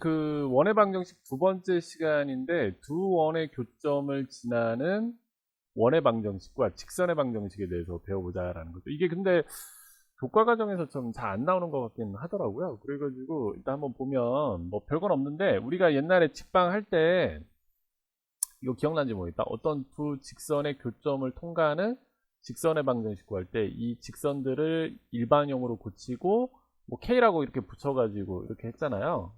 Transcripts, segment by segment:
그 원의 방정식 두 번째 시간인데 두 원의 교점을 지나는 원의 방정식과 직선의 방정식에 대해서 배워보자라는 거죠. 이게 근데 교과 과정에서 좀 잘 안 나오는 것 같긴 하더라고요. 그래가지고 일단 한번 보면 뭐 별건 없는데 우리가 옛날에 직방 할 때 이거 기억나는지 모르겠다. 어떤 두 직선의 교점을 통과하는 직선의 방정식 구할 때 이 직선들을 일반형으로 고치고 뭐 K라고 이렇게 붙여가지고 이렇게 했잖아요.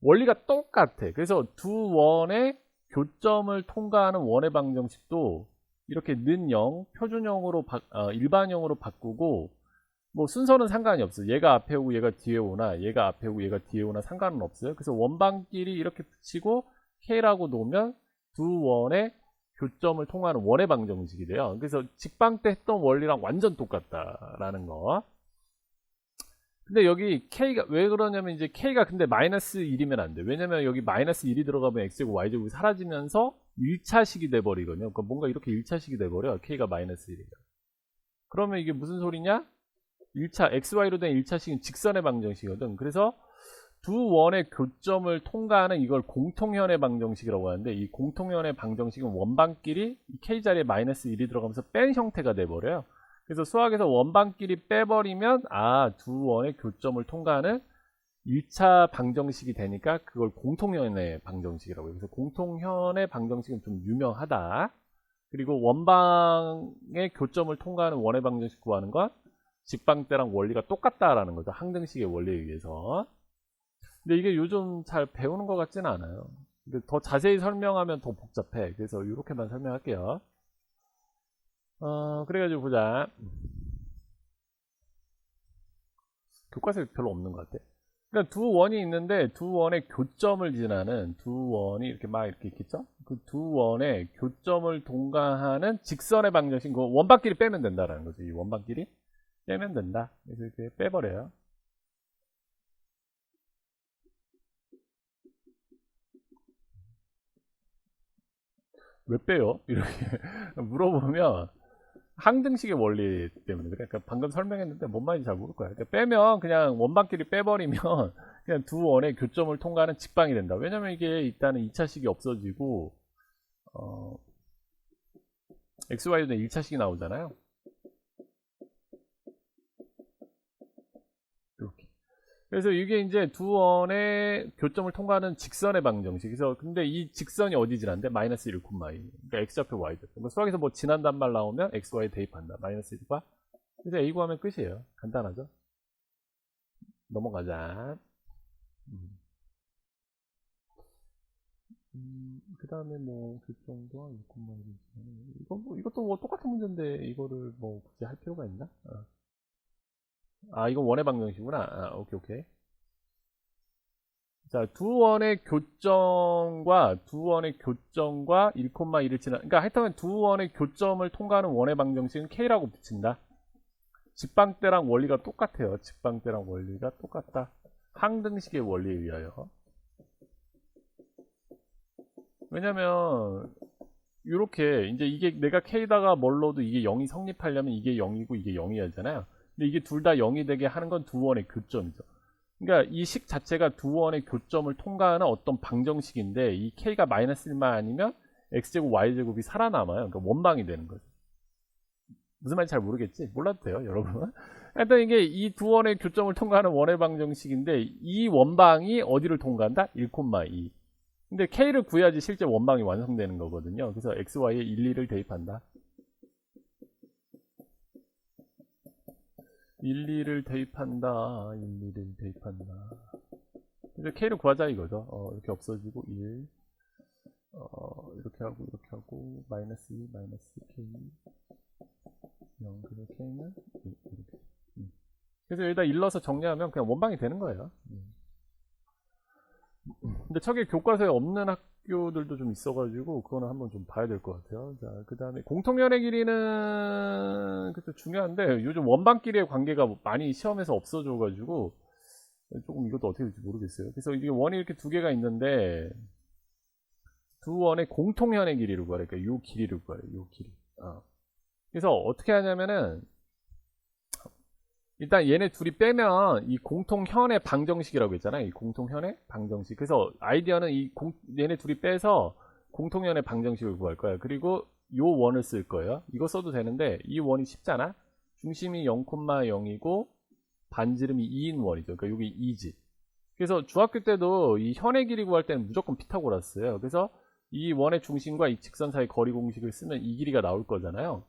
원리가 똑같아. 그래서 두 원의 교점을 통과하는 원의 방정식도 이렇게 는영, 표준형으로 바, 어, 일반형으로 바꾸고 뭐 순서는 상관이 없어요. 얘가 앞에 오고 얘가 뒤에 오나 얘가 앞에 오고 얘가 뒤에 오나 상관은 없어요. 그래서 원방끼리 이렇게 붙이고 K라고 놓으면 두 원의 교점을 통하는 원의 방정식이 돼요. 그래서 직방 때 했던 원리랑 완전 똑같다라는 거. 근데 여기 K가 왜 그러냐면 이제 K가 근데 마이너스 1이면 안 돼. 왜냐면 여기 마이너스 1이 들어가면 X제곱 Y제곱이 사라지면서 1차식이 돼버리거든요. 그러니까 뭔가 이렇게 1차식이 돼버려. K가 마이너스 1이에요. 그러면 이게 무슨 소리냐? 1차, XY로 된 1차식은 직선의 방정식이거든. 그래서 두 원의 교점을 통과하는 이걸 공통현의 방정식이라고 하는데 이 공통현의 방정식은 원방끼리 K 자리에 마이너스 1이 들어가면서 뺀 형태가 돼버려요. 그래서 수학에서 원방끼리 빼버리면 아 두 원의 교점을 통과하는 1차 방정식이 되니까 그걸 공통현의 방정식이라고 해요. 그래서 공통현의 방정식은 좀 유명하다. 그리고 원방의 교점을 통과하는 원의 방정식 구하는 건 직방 때랑 원리가 똑같다라는 거죠. 항등식의 원리에 의해서. 근데 이게 요즘 잘 배우는 것 같지는 않아요. 근데 더 자세히 설명하면 더 복잡해. 그래서 이렇게만 설명할게요. 어, 그래가지고 보자. 교과서에 별로 없는 것 같아. 그러니까 두 원이 있는데 두 원의 교점을 지나는 두 원이 이렇게 막 이렇게 있겠죠? 그 두 원의 교점을 동가하는 직선의 방정식, 그 원방끼리 빼면 된다라는 거죠. 이 원방끼리 빼면 된다. 그래서 이렇게 빼버려요. 왜 빼요? 이렇게 물어보면 항등식의 원리 때문에. 그러니까 방금 설명했는데 뭔 말인지 잘 모를 거야. 그러니까 빼면 그냥 원방끼리 빼버리면 그냥 두 원의 교점을 통과하는 직방이 된다. 왜냐면 이게 일단은 2차식이 없어지고 어, XY는 1차식이 나오잖아요. 이렇게. 그래서 이게 이제 두 원의 교점을 통과하는 직선의 방정식. 그래서 근데 이 직선이 어디 지난데? 마이너스 1, 2. 그러니까 x좌표 y좌표. 뭐 수학에서 뭐 지난 단 말 나오면 x, y 대입한다. 마이너스 1과. 그래서 a 구하면 끝이에요. 간단하죠? 넘어가자. 음. 음, 그 다음에 뭐, 교점과 1, 1. 이건 뭐, 이것도 뭐 똑같은 문제인데, 이거를 뭐, 굳이 할 필요가 있나? 어. 아, 이건 원의 방정식이구나. 아, 오케이, 오케이. 자, 두 원의 교점과 두 원의 교점과 1,1을 지나, 그러니까 하여튼 두 원의 교점을 통과하는 원의 방정식은 K라고 붙인다. 직방 때랑 원리가 똑같아요. 직방 때랑 원리가 똑같다. 항등식의 원리에 의하여. 왜냐면 이렇게 이제 이게 내가 K다가 뭘로도 이게 0이 성립하려면 이게 0이고 이게 0이었잖아요. 근데 이게 둘 다 0이 되게 하는 건 두 원의 교점이죠. 그러니까 이 식 자체가 두 원의 교점을 통과하는 어떤 방정식인데 이 k가 마이너스 1만 아니면 x제곱 y제곱이 살아남아요. 그러니까 원방이 되는 거죠. 무슨 말인지 잘 모르겠지? 몰라도 돼요, 여러분. 하여튼 이게 이 두 원의 교점을 통과하는 원의 방정식인데 이 원방이 어디를 통과한다? 1,2. 근데 k를 구해야지 실제 원방이 완성되는 거거든요. 그래서 x, y에 1, 2를 대입한다. 1, 2를 대입한다. 1, 2를 대입한다. 이제 K를 구하자 이거죠. 어, 이렇게 없어지고 1. 어, 이렇게 하고 이렇게 하고 마이너스 2, 마이너스 K 0, 그래서 K는 1, 이렇게. 음. 그래서 여기다 일러서 정리하면 그냥 원방이 되는 거예요. 음. 근데 저게 교과서에 없는 학 교들도 좀 있어가지고 그거는 한번 좀 봐야 될 것 같아요. 자, 그 다음에 공통연의 길이는 그쵸 중요한데 요즘 원방끼리의 관계가 많이 시험에서 없어져가지고 조금 이것도 어떻게 될지 모르겠어요. 그래서 이게 원이 이렇게 두 개가 있는데 두 원의 공통연의 길이를 구하래. 그러니까 요 길이를 구하래. 요 길이. 어. 그래서 어떻게 하냐면은 일단 얘네 둘이 빼면 이 공통현의 방정식이라고 했잖아요. 이 공통현의 방정식. 그래서 아이디어는 이 공, 얘네 둘이 빼서 공통현의 방정식을 구할 거야. 그리고 요 원을 쓸 거예요. 이거 써도 되는데 이 원이 쉽잖아. 중심이 0,0이고 반지름이 2인 원이죠. 그러니까 여기 2지. 그래서 중학교 때도 이 현의 길이 구할 때는 무조건 피타고라스예요. 그래서 이 원의 중심과 이 직선 사이 거리 공식을 쓰면 이 길이가 나올 거잖아요.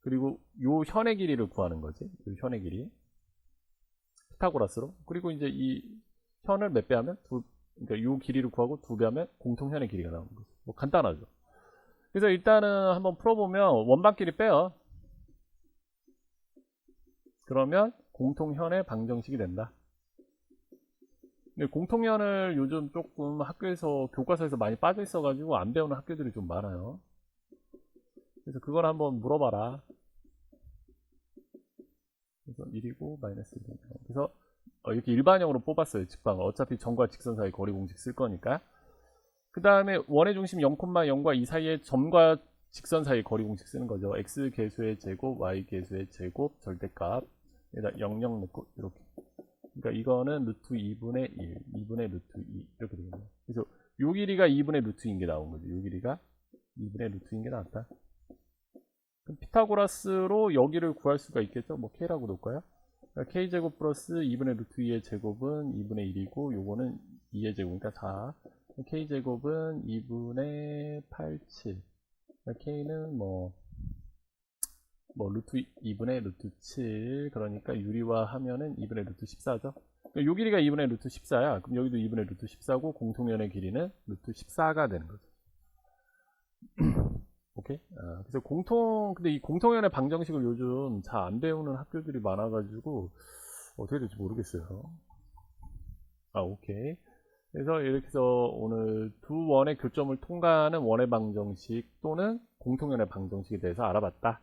그리고 요 현의 길이를 구하는 거지. 요 현의 길이. 피타고라스로. 그리고 이제 이 현을 몇 배 하면 두, 그러니까 요 길이를 구하고 두 배 하면 공통현의 길이가 나오는 거죠. 뭐 간단하죠. 그래서 일단은 한번 풀어보면 원반끼리 빼요. 그러면 공통현의 방정식이 된다. 근데 공통현을 요즘 조금 학교에서 교과서에서 많이 빠져 있어가지고 안 배우는 학교들이 좀 많아요. 그래서 그걸 한번 물어봐라. 그래서 1이고 마이너스 1이고. 그래서 어, 이렇게 일반형으로 뽑았어요 직방을. 어차피 점과 직선 사이 거리 공식 쓸 거니까. 그 다음에 원의 중심 0,0과 2 사이의 점과 직선 사이 거리 공식 쓰는 거죠. X 계수의 제곱 y 계수의 제곱 절대값 여기다 00 넣고 이렇게. 그러니까 이거는 루트 2분의 1 2분의 루트 2 이렇게 되겠네요. 그래서 요 길이가 2분의 루트인 게 나온 거죠. 요 길이가 2분의 루트인 게 나왔다 그럼 피타고라스로 여기를 구할 수가 있겠죠? 뭐 k라고 놓을까요? 그러니까 k제곱 플러스 2분의 루트 2의 제곱은 2분의 1이고 요거는 2의 제곱이니까 4 k제곱은 2분의 8, 7 그러니까 k는 뭐, 뭐 루트 2분의 루트 7 그러니까 유리화 하면은 2분의 루트 14죠. 요 길이가 2분의 루트 14야. 그럼 여기도 2분의 루트 14고 공통연의 길이는 루트 14가 되는 거죠 오케이. 아, 그래서 공통, 근데 이 공통연의 방정식을 요즘 잘 안 배우는 학교들이 많아가지고, 어떻게 될지 모르겠어요. 아, 오케이. 그래서 이렇게 해서 오늘 두 원의 교점을 통과하는 원의 방정식 또는 공통연의 방정식에 대해서 알아봤다.